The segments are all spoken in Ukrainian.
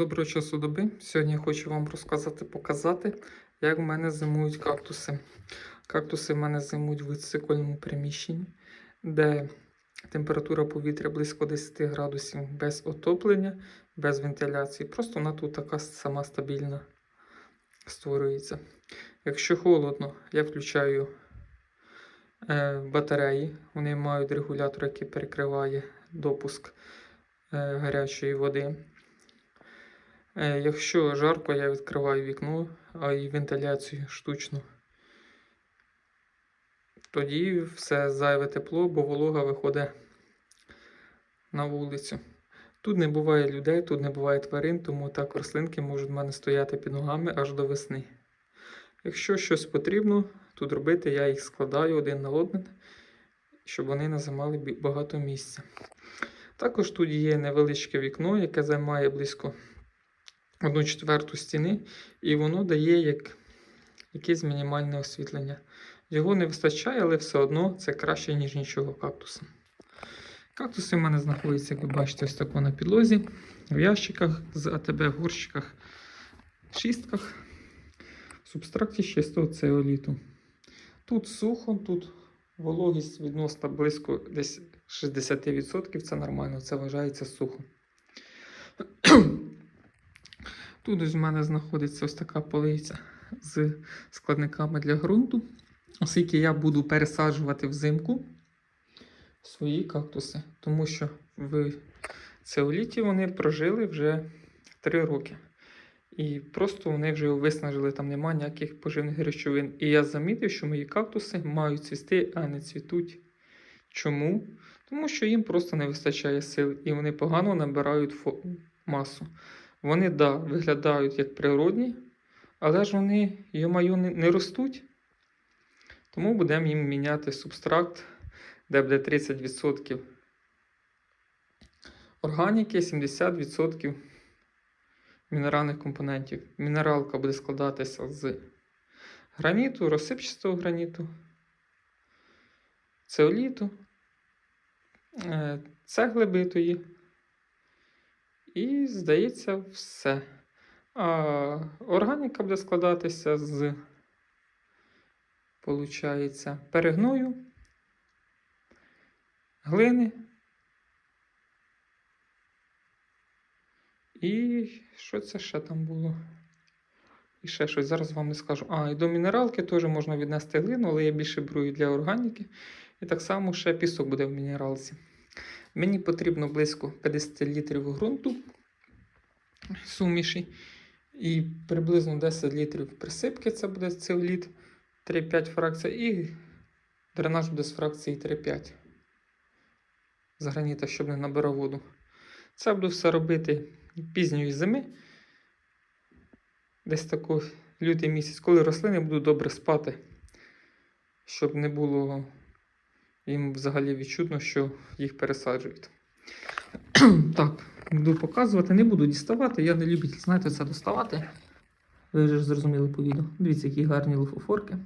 Доброго часу доби. Сьогодні я хочу вам розказати, показати, як в мене зимують кактуси. Кактуси в мене зимують в цикольному приміщенні, де температура повітря близько 10 градусів без отоплення, без вентиляції. Просто вона тут така сама стабільна створюється. Якщо холодно, я включаю е, батареї. Вони мають регулятор, який перекриває допуск е, гарячої води. Е, Якщо жарко, я відкриваю вікно, і вентиляцію штучну. Тоді все зайве тепло, бо волога виходить на вулицю. Тут не буває людей, тут не буває тварин, тому так рослинки можуть в мене стояти під ногами аж до весни. Якщо щось потрібно тут робити, я їх складаю один на один, щоб вони не займали багато місця. Також тут є невеличке вікно, яке займає близько одну четверту стіни, і воно дає як якесь мінімальне освітлення. Його не вистачає, але все одно це краще, ніж нічого кактуса. Кактуси в мене знаходяться, як ви бачите, ось тако на підлозі, в ящиках з АТБ, горщиках, шістках, в субстракті чистого цеоліту. Тут сухо, тут вологість відносно близько десь 60%, це нормально, це вважається сухо. Тут ось в мене знаходиться ось така полиця з складниками для ґрунту, оскільки я буду пересаджувати взимку свої кактуси, тому що в цеоліті вони прожили вже 3 роки. І просто вони вже виснажили, там немає ніяких поживних речовин. І я замітив, що мої кактуси мають цвісти, а не цвітуть. Чому? Тому що їм просто не вистачає сил і вони погано набирають масу. Вони, да, виглядають як природні, але ж вони, йомаю, не, ростуть. Тому будемо їм міняти субстракт, де буде 30% органіки, 70% мінеральних компонентів. Мінералка буде складатися з граніту, розсипчастого граніту, цеоліту, е, цегли битої. І, здається, все. А органіка буде складатися з, получається, перегною, глини. І що це ще там було? І ще щось, зараз вам не скажу. А, і до мінералки теж можна віднести глину, але я більше беру і для органіки. І так само ще пісок буде в мінералці. Мені потрібно близько 50 літрів ґрунту суміші. І приблизно 10 літрів присипки, це буде цеоліт 3-5 фракцій, і дренаж буде з фракції 3-5 з граніта, щоб не набирав воду. Це буду все робити пізньої зими. Десь тако лютий місяць, коли рослини будуть добре спати, щоб не було їм взагалі відчутно, що їх пересаджують. так, буду показувати, не буду діставати. Я не любитель, знаєте, це доставати. Ви вже зрозуміли по відео. Дивіться, які гарні луфофорки.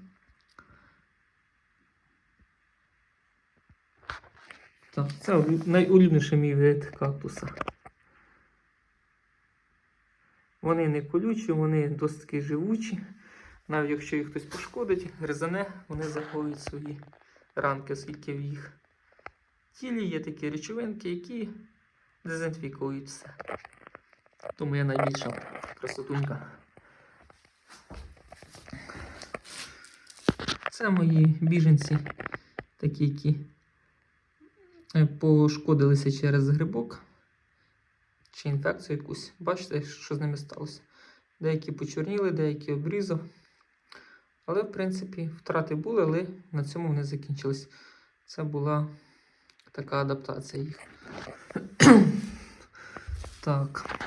Так, це улю- найулюбленіший мій вид кактуса. Вони не колючі, вони досить живучі. Навіть якщо їх хтось пошкодить, гризане, вони заховують свої ранки, оскільки в їх тілі є такі речовинки, які дезінфікують все. Тому я найбільша красотунька. Це мої біженці, такі, які е, пошкодилися через грибок чи інфекцію якусь. Бачите, що з ними сталося? Деякі почорніли, деякі обрізав. Але, в принципі, втрати були, але на цьому вони закінчились. Це була така адаптація їх. так.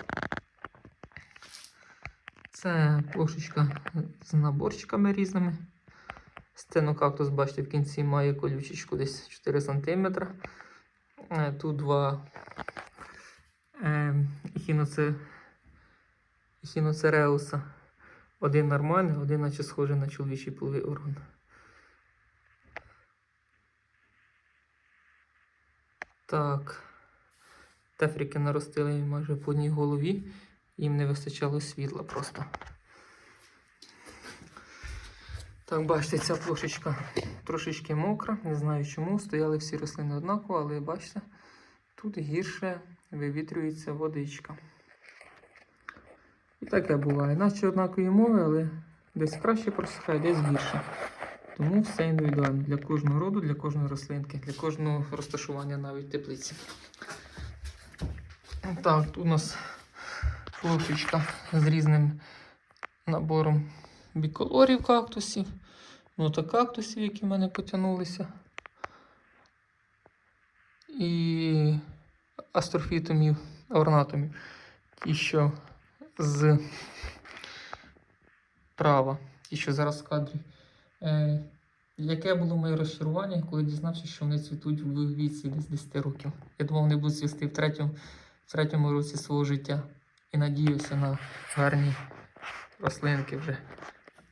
Це плошечка з наборчиками різними. Стенокактус, бачите, в кінці має колючечку десь 4 см. Тут два е. Один нормальний, один наче схожий на чоловічий половий орган. Так. Тефріки наростили майже по одній голові. їм не вистачало світла просто. Так, бачите, ця плошечка трошечки мокра, не знаю чому. Стояли всі рослини однаково, але бачите, тут гірше вивітрюється водичка. І таке буває. Наче однакові мови, але десь краще просихає, десь гірше. Тому все індивідуально для кожного роду, для кожної рослинки, для кожного розташування навіть теплиці. Так, тут у нас плошечка з різним набором біколорів кактусів. Ну та кактусів, які в мене потягнулися. І астрофітумів, орнатумів. Ті, що з права, ті, що зараз в кадрі. Е, яке було моє розчарування, коли дізнався, що вони цвітуть в віці десь 10 років. Я думав, вони будуть цвісти в третьому, в третьому році свого життя. І надіявся на гарні рослинки вже.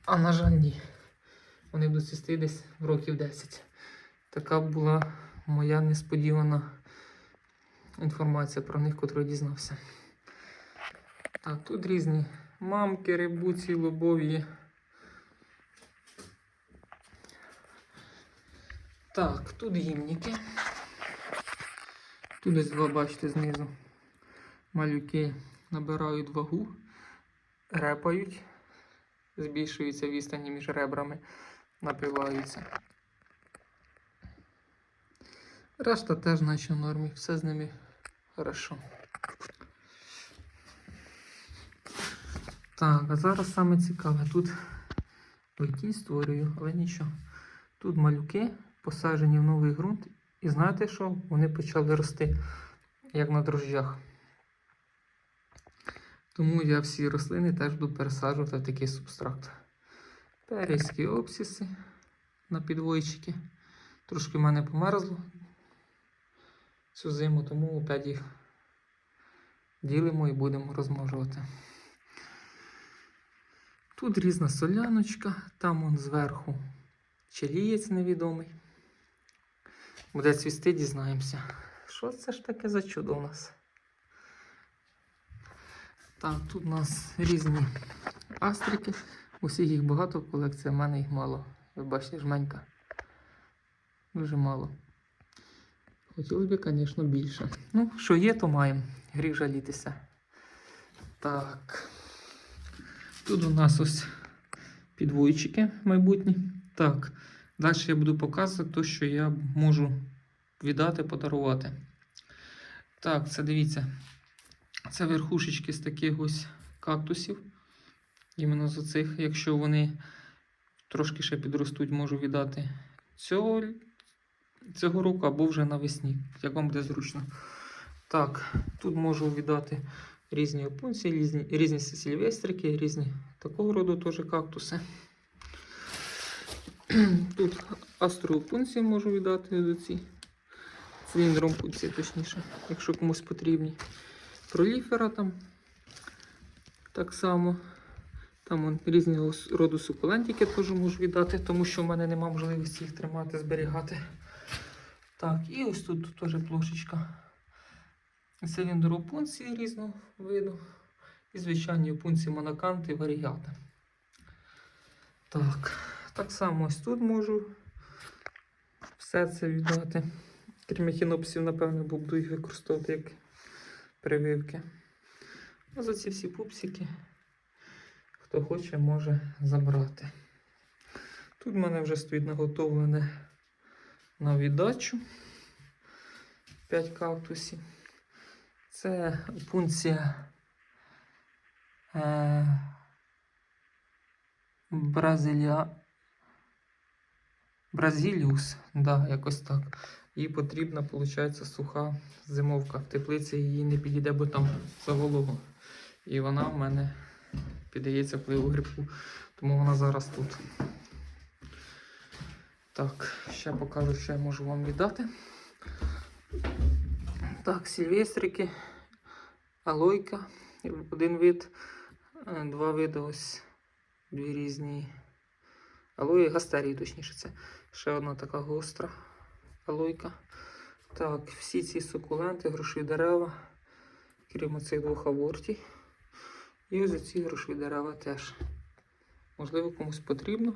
А на жаль, ні. Вони будуть цвісти десь в років 10. Така була моя несподівана інформація про них, яку я дізнався. Так, тут різні мамки, рибуці, лобові. Так, тут гімніки. Тут десь два, бачите, знизу. Малюки набирають вагу, репають, збільшується відстані між ребрами, напиваються. Решта теж наче в нормі, все з ними хорошо. Так, а зараз саме цікаве. Тут ой, створюю, але нічого. Тут малюки посаджені в новий ґрунт. І знаєте що? Вони почали рости, як на дрожжах. Тому я всі рослини теж буду пересаджувати в такий субстракт. Перейські обсіси на підвойчики. Трошки в мене померзло цю зиму, тому опять їх ділимо і будемо розмножувати. Тут різна соляночка, там он зверху чилієць невідомий. Буде цвісти, дізнаємося. Що це ж таке за чудо у нас? Так, тут у нас різні астрики. Усіх їх багато в колекції, в мене їх мало. Ви бачите, жменька. Дуже мало. Хотілося б, звісно, більше. Ну, що є, то маємо. Гріх жалітися. Так. Тут у нас ось підвойчики майбутні. Так, далі я буду показувати те, що я можу віддати, подарувати. Так, це дивіться. Це верхушечки з таких ось кактусів. Іменно з оцих, якщо вони трошки ще підростуть, можу віддати цього, цього року або вже навесні, як вам буде зручно. Так, тут можу віддати різні опунції, різні, різні сильвестрики, різні такого роду теж кактуси. Тут астроопунції можу віддати до ці. Циліндромпунції, точніше, якщо комусь потрібні. Проліфера там так само. Там он, різного роду сукулентики теж можу віддати, тому що в мене немає можливості їх тримати, зберігати. Так, і ось тут теж плошечка. Циліндропунції різного виду. І звичайні опунції моноканти варігати. Так, так само ось тут можу все це віддати. Крім ехінопсів, напевно, буду їх використовувати як прививки. За ці всі пупсики, хто хоче, може забрати. Тут в мене вже стоїть наготовлене на віддачу 5 кактусів. Це пункція е, Бразилія. Бразиліус, да, якось так. Їй потрібна, виходить, суха зимовка. В теплиці її не підійде, бо там заволого. І вона в мене піддається впливу грибку. Тому вона зараз тут. Так, ще покажу, що я можу вам віддати. Так, сільвестрики, алойка, один вид, е, два види ось дві різні. Алої гастерії, точніше, це ще одна така гостра алойка. Так, всі ці сукуленти, грошові дерева, крім цих двох абортій. І ось ці грошові дерева теж. Можливо, комусь потрібно.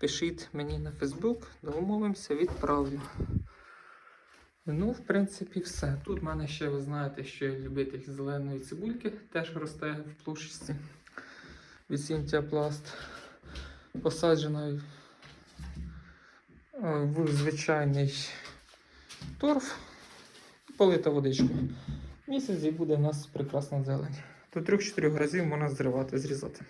Пишіть мені на Фейсбук, домовимося, відправлю. Ну, в принципі, все. Тут в мене ще, ви знаєте, що я любитель зеленої цибульки, теж росте в площці від Сінтіапласт. Посаджена е, в звичайний торф, полита водичкою. Місяць і буде у нас прекрасна зелень. До 3-4 разів можна зривати, зрізати.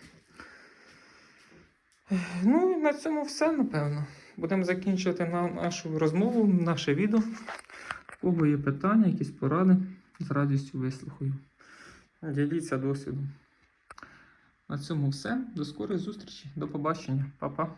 Ну і на цьому все, напевно. Будемо закінчувати нашу розмову, наше відео. У кого є питання, якісь поради, з радістю вислухаю. Діліться досвідом. На цьому все. До скорої зустрічі. До побачення. Па-па.